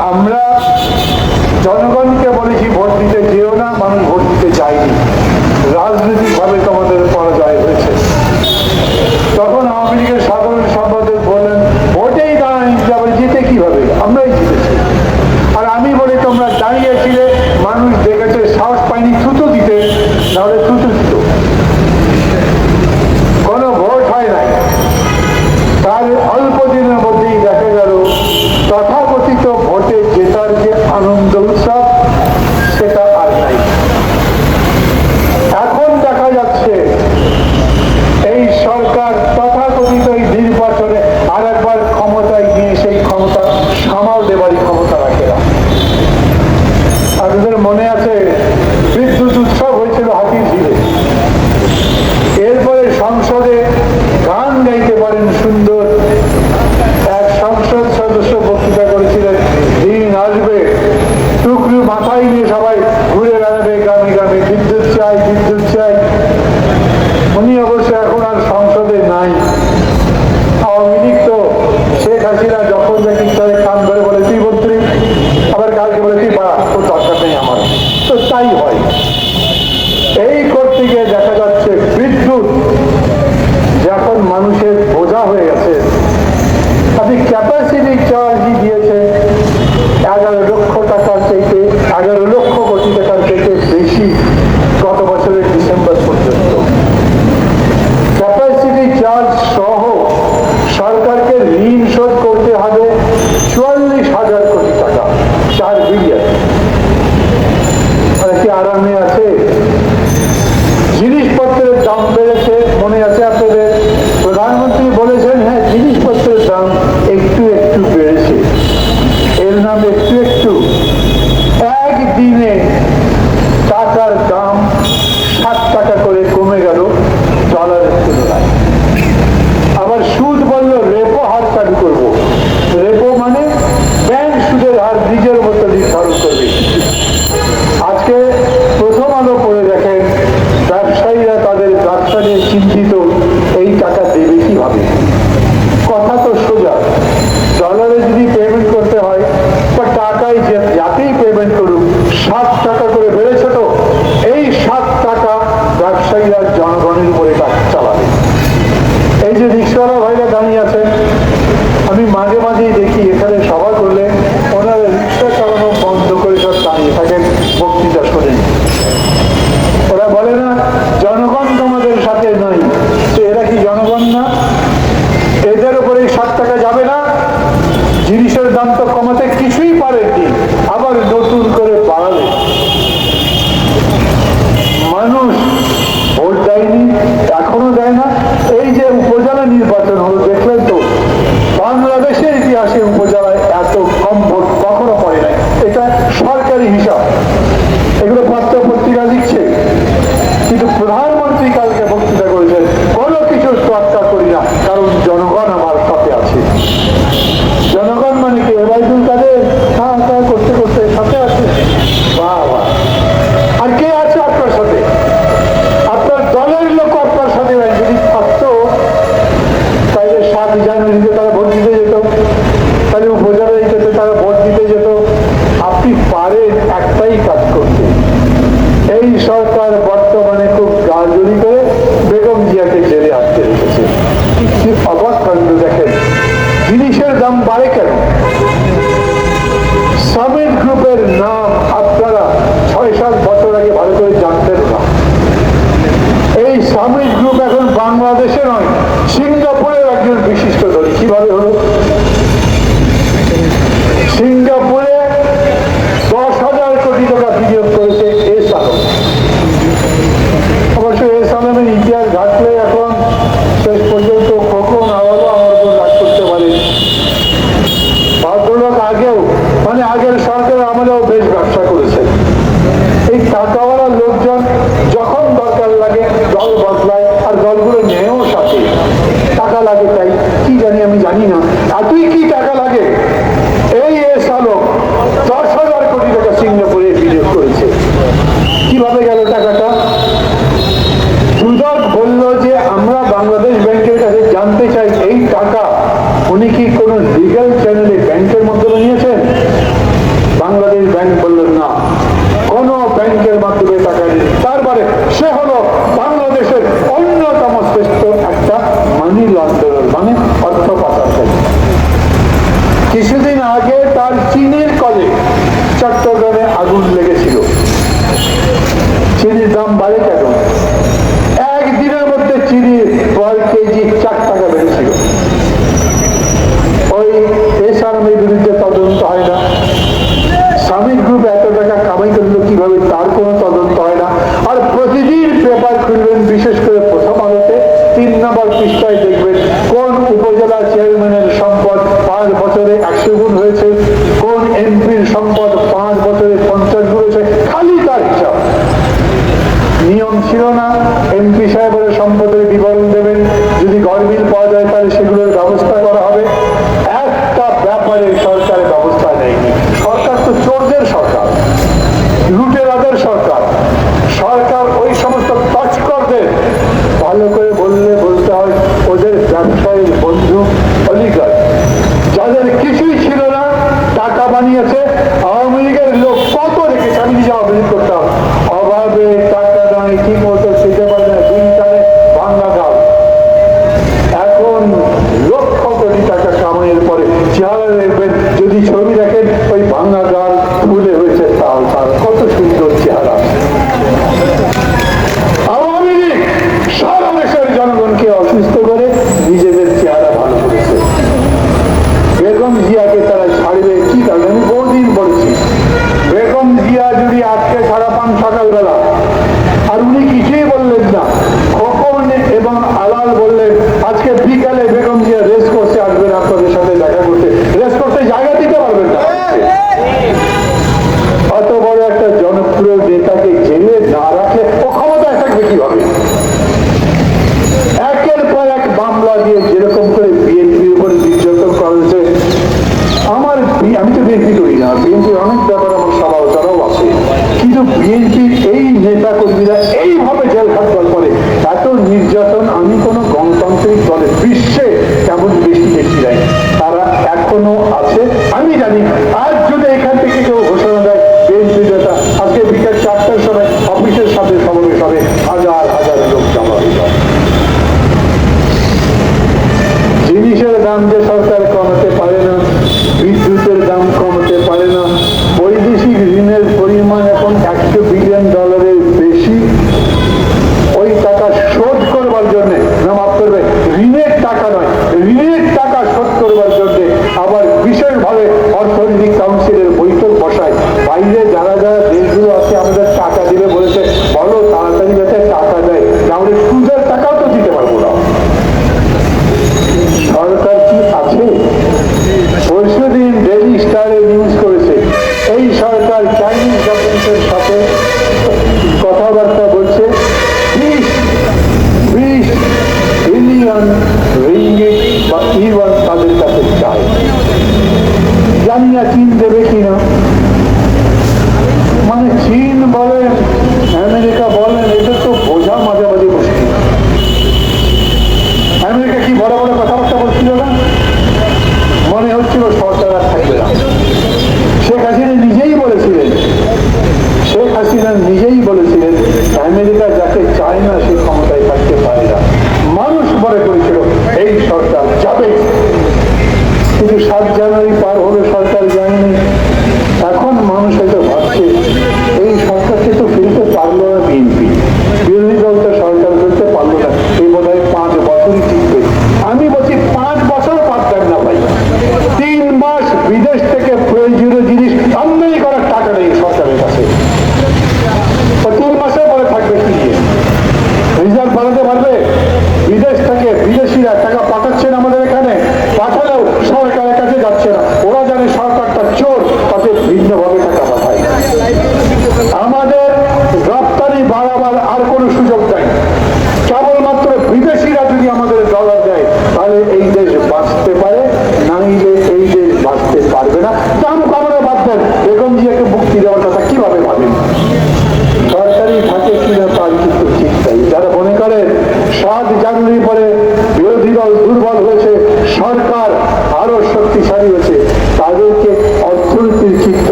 আমরা কথা তো সোজা ডলারে যদি পেমেন্ট করতে হয় বা টাকায় যে যাতেই পেমেন্ট করুক, সাত টাকা করে বেড়েছে তো, এই সাত টাকা ব্যবসায়ীরা জনগণের উপরে কাজ চালাবে। এই যে রিক্সাওয়ালা ভাইরা দাঁড়িয়ে আছে, আমি মাঝে মাঝেই দেখি এখানে সভা করলে ওনারা রিক্সা চালানো বন্ধ করে সব দাঁড়িয়ে থাকেন, বক্তৃতা শোনেন। ওরা বলে না হয়তো জানতেন না। এই সামিট গ্রুপ এখন বাংলাদেশে নয়, সিঙ্গাপুরের একজন বিশিষ্ট ধনী কীভাবে হলো? সিঙ্গাপুরে দশ হাজার কোটি টাকা বিনিয়োগ করেছে এস আলম। অবশ্য এস আলমের ইতিহাস ঘাটলে এখন শেষ পর্যন্ত কখন আবারও আমার উপর রাগ করতে পারে। ভদ্রলোক আগেও মানে আগের সরকার আমাদেরও বেশ ব্যবসা করেছে। এই টাকাও দল বদলায় আর দলগুলো নেও সাথে। টাকা লাগে তাই, কি জানি আমি জানি না। আর তুই কি টাকা লাগে? এই এস আলম দশ হাজার কোটি টাকা সিঙ্গাপুরে বিনিয়োগ করেছে। কীভাবে গেল টাকাটা? দুদক বলল যে আমরা বাংলাদেশ ব্যাংক আগুন লেগেছিল। চিনির দাম বাড়ে কেন? একদিনের মধ্যে চিনি পার কেজি চার টাকা বেড়েছিল। ওই এস আর্মির বিরুদ্ধে তদন্ত হয় না, স্বামীর গ্রুপ এত টাকা কামাই করল কীভাবে তার কোনো তদন্ত হয় না? আর প্রতিদিন পেপার খুলবেন, বিশেষ করে প্রথম আলোতে। তিন নম্বর পৃষ্ঠায় দেখবেন কোন উপজেলা চেয়ারম্যানের সম্পদ পাঁচ বছরে একশো গুণ হয়েছে, কোন এমপির সম্পদ বিবরণ ছিল না, এমপি সাহেবের সম্পদের বিবরণ দেবেন, যদি গরমিল পাওয়া যায় তাহলে সেগুলোর ব্যবস্থা করা হবে। একটা ব্যাপারে সরকারের ব্যবস্থা নেই সরকার তো চোরদের সরকার, লুটেরাদের সরকার। সরকার ওই সমস্ত তৎকরদের ভালো করে বাংলা বাংলার ঠিক এই নেতা কর্মীরা টাকাও তো দিতে পারবে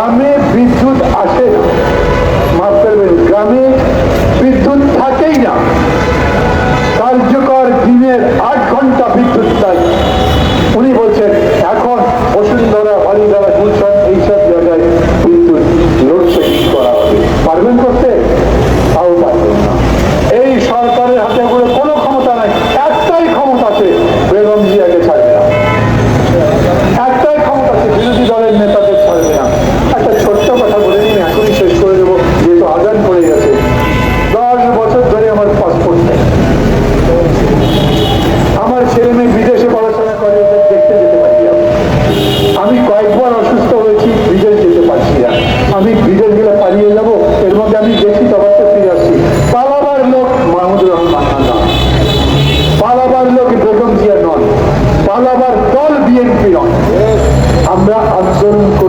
Amém. doon